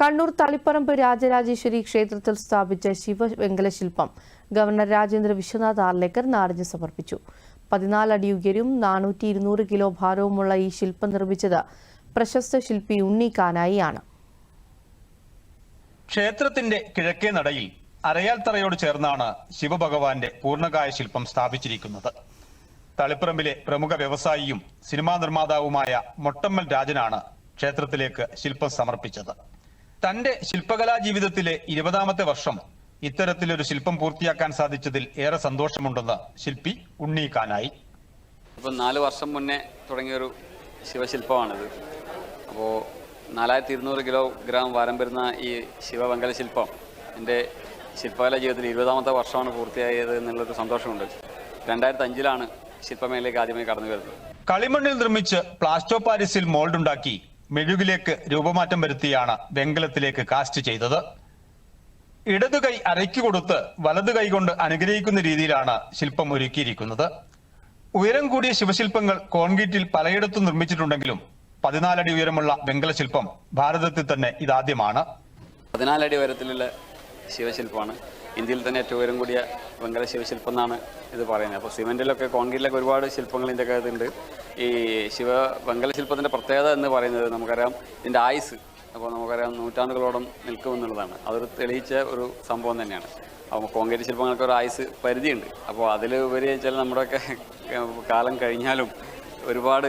കണ്ണൂർ തളിപ്പറമ്പ് രാജരാജേശ്വരി ക്ഷേത്രത്തിൽ സ്ഥാപിച്ച ശിവവെങ്കല ശില്പം ഗവർണർ രാജേന്ദ്ര വിശ്വനാഥ് ആർലേക്കർ നാടിന് സമർപ്പിച്ചു. പതിനാലടി ഉയരും നാനൂറ്റി ഇരുന്നൂറ് കിലോ ഭാരവുമുള്ള ഈ ശില്പം നിർമ്മിച്ചത് പ്രശസ്ത ശില്പി ഉണ്ണി കാനായി ആണ് ക്ഷേത്രത്തിന്റെ കിഴക്കേ നടയിൽ അരയാൽ തറയോട് ചേർന്നാണ് ശിവഭഗവാന്റെ പൂർണകായ ശില്പം സ്ഥാപിച്ചിരിക്കുന്നത്. തളിപ്പറമ്പിലെ പ്രമുഖ വ്യവസായിയും സിനിമാ നിർമ്മാതാവുമായ മൊട്ടമ്മൽ രാജനാണ് ക്ഷേത്രത്തിലേക്ക് ശില്പം സമർപ്പിച്ചത്. തന്റെ ശില്പകലാ ജീവിതത്തിലെ ഇരുപതാമത്തെ വർഷം ഇത്തരത്തിലൊരു ശില്പം പൂർത്തിയാക്കാൻ സാധിച്ചതിൽ ഏറെ സന്തോഷമുണ്ടെന്ന് ശില്പി ഉണ്ണി കാനായി. ഇപ്പം നാല് വർഷം മുന്നേ തുടങ്ങിയൊരു ശിവശില്പമാണിത്. അപ്പോൾ നാലായിരത്തി ഇരുന്നൂറ് കിലോഗ്രാം വാരം വരുന്ന ഈ ശിവവെങ്കല ശില്പം എന്റെ ശില്പകല ജീവിതത്തിൽ ഇരുപതാമത്തെ വർഷമാണ് പൂർത്തിയായത് എന്നുള്ളൊരു സന്തോഷമുണ്ട്. രണ്ടായിരത്തി അഞ്ചിലാണ് ശില്പമേലേക്ക് ആദ്യമായി കടന്നു വരുന്നത്. കളിമണ്ണിൽ നിർമ്മിച്ച് പ്ലാസ്റ്റോ പാരിസിൽ മോൾഡ് ഉണ്ടാക്കി മെഴുകിലേക്ക് രൂപമാറ്റം വരുത്തിയാണ് വെങ്കലത്തിലേക്ക് കാസ്റ്റ് ചെയ്തത്. ഇടതു കൈ അരയ്ക്ക് കൊടുത്ത് വലതു കൈ കൊണ്ട് അനുഗ്രഹിക്കുന്ന രീതിയിലാണ് ശില്പം ഒരുക്കിയിരിക്കുന്നത്. ഉയരം കൂടിയ ശിവശില്പങ്ങൾ കോൺക്രീറ്റിൽ പലയിടത്തും നിർമ്മിച്ചിട്ടുണ്ടെങ്കിലും പതിനാലടി ഉയരമുള്ള വെങ്കല ശില്പം ഭാരതത്തിൽ തന്നെ ഇതാദ്യമാണ്. പതിനാലടി ഉയരത്തിലുള്ള ശിവശില്പമാണ്. ഇന്ത്യയിൽ തന്നെ ഏറ്റവും ഉയരം കൂടിയ വെങ്കല ശിവശില്പം എന്നാണ് ഇത് പറയുന്നത്. അപ്പോൾ സിമെന്റിലൊക്കെ കോൺക്രീറ്റിലൊക്കെ ഒരുപാട് ശില്പങ്ങൾ ഇതിന്റെ അകത്തുണ്ട് ഈ ശിവ വെങ്കല ശില്പത്തിന്റെ പ്രത്യേകത എന്ന് പറയുന്നത് നമുക്കറിയാം ഇതിന്റെ ആയുസ്. അപ്പോൾ നമുക്കറിയാം നൂറ്റാണ്ടുകളോളം നിൽക്കുമെന്നുള്ളതാണ്. അതൊരു തെളിയിച്ച ഒരു സംഭവം തന്നെയാണ്. അപ്പോൾ കോൺക്രീറ്റ് ശില്പങ്ങൾക്ക് ഒരു ആയുസ് പരിധിയുണ്ട്. അപ്പോൾ അതിൽ ഉപരി വെച്ചാൽ നമ്മുടെയൊക്കെ കാലം കഴിഞ്ഞാലും ഒരുപാട്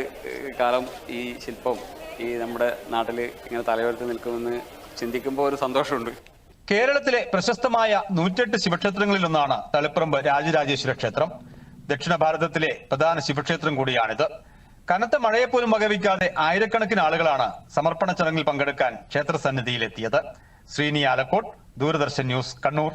കാലം ഈ ശില്പം ഈ നമ്മുടെ നാട്ടിൽ ഇങ്ങനെ തലയുയർത്തി നിൽക്കുമെന്ന് ചിന്തിക്കുമ്പോൾ ഒരു സന്തോഷമുണ്ട്. കേരളത്തിലെ പ്രശസ്തമായ നൂറ്റെട്ട് ശിവക്ഷേത്രങ്ങളിലൊന്നാണ് തളിപ്പറമ്പ് രാജരാജേശ്വര ക്ഷേത്രം. ദക്ഷിണ ഭാരതത്തിലെ പ്രധാന ശിവക്ഷേത്രം കൂടിയാണിത്. കനത്ത മഴയെപ്പോലും വകവയ്ക്കാതെ ആയിരക്കണക്കിന് ആളുകളാണ് സമർപ്പണ ചടങ്ങിൽ പങ്കെടുക്കാൻ ക്ഷേത്ര സന്നിധിയിലെത്തിയത്. ശ്രീനി ആലക്കോട്ട് ദൂരദർശൻ ന്യൂസ് കണ്ണൂർ.